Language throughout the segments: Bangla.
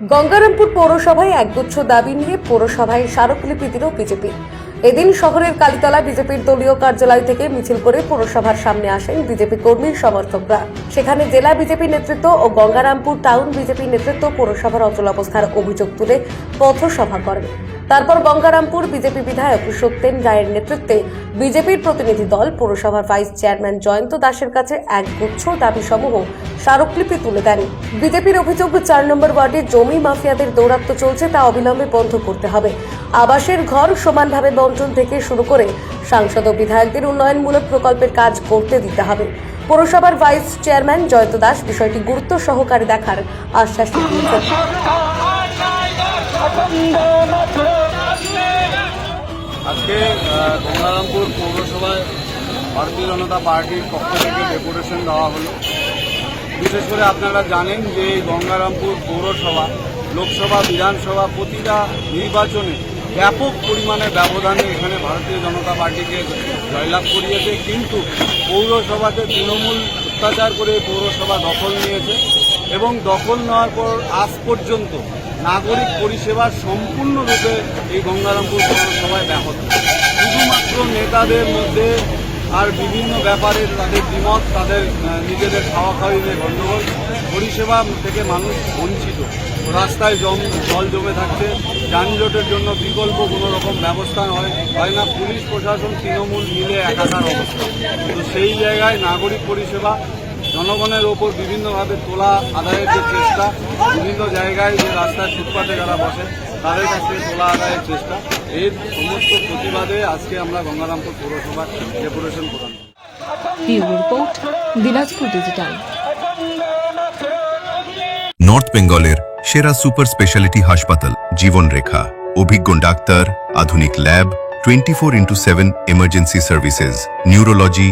গঙ্গারামপুর পৌরসভায় একগুচ্ছ দাবি নিয়ে পৌরসভায় স্মারকলিপি দিল বিজেপি। এদিন শহরের কালীতলা বিজেপির দলীয় কার্যালয় থেকে মিছিল করে পৌরসভার সামনে আসেন বিজেপি কর্মীর সমর্থকরা। সেখানে জেলা বিজেপি নেতৃত্ব ও গঙ্গারামপুর টাউন বিজেপি নেতৃত্ব পৌরসভার অচল অবস্থার অভিযোগ তুলে পথসভা করেন। তারপর গঙ্গারামপুর বিজেপি বিধায়ক সত্যেন রায়ের নেতৃত্বে বিজেপির প্রতিনিধি দল পৌরসভার ভাইস চেয়ারম্যান জয়ন্ত দাসের কাছে একগুচ্ছ দাবি সমূহ স্মারকলিপি তুলে দেন বিজেপির অভিযোগ চার নম্বর ওয়ার্ডে জমি মাফিয়াদের দৌরাত্ম্য চলছে তা অবিলম্বে বন্ধ করতে হবে আবাসের ঘর সমানভাবে বন্টন থেকে শুরু করে সাংসদ ও বিধায়কদের উন্নয়নমূলক প্রকল্পের কাজ করতে দিতে হবে পৌরসভার ভাইস চেয়ারম্যান জয়ন্ত দাস বিষয়টি গুরুত্ব সহকারে দেখার আশ্বাস দিয়েছেন আজকে গঙ্গারামপুর পৌরসভায় ভারতীয় জনতা পার্টির পক্ষ থেকে ডেপুটেশন দেওয়া হলো। বিশেষ করে আপনারা জানেন যে এই গঙ্গারামপুর পৌরসভা, লোকসভা, বিধানসভা প্রতিটা নির্বাচনে ব্যাপক পরিমাণে ব্যবধানে এখানে ভারতীয় জনতা পার্টিকে জয়লাভ করিয়েছে। কিন্তু পৌরসভাকে তৃণমূল অত্যাচার করে পৌরসভা দখল নিয়েছে এবং দখল নেওয়ার পর আজ পর্যন্ত নাগরিক পরিষেবা সম্পূর্ণরূপে এই গঙ্গারামপুর পৌরসভায় ব্যাহত। শুধুমাত্র নেতাদের মধ্যে আর বিভিন্ন ব্যাপারে তাদের দ্বিমত, তাদের নিজেদের খাওয়া খাওয়ি নিয়ে গণ্ডগোল পরিষেবা থেকে মানুষ বঞ্চিত। রাস্তায় জম, জল জমে থাকছে, যানজটের জন্য বিকল্প কোনো রকম ব্যবস্থা হয় হয় না পুলিশ, প্রশাসন, তৃণমূল মিলে একাকার অবস্থা। তো সেই জায়গায় নাগরিক পরিষেবা জনগণের ওপর বিভিন্নভাবে তোলা আদায়ের যে চেষ্টা বিভিন্ন জায়গায় যে রাস্তায় ফুটপাতে যারা বসে তাদের কাছ থেকে তোলা আদায়ের চেষ্টা। এর সমস্ত প্রতিবাদে আজকে আমরা গঙ্গারামপুর পৌরসভার ডেপুটেশন প্রদান করি। Bureau report Dinajpur digital. North বেঙ্গলের সেরা সুপার স্পেশালিটি হাসপাতাল জীবনরেখা। অভিজ্ঞ ডাক্তার আধুনিক lab twenty four into seven emergency services neurology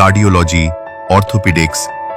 cardiology orthopaedics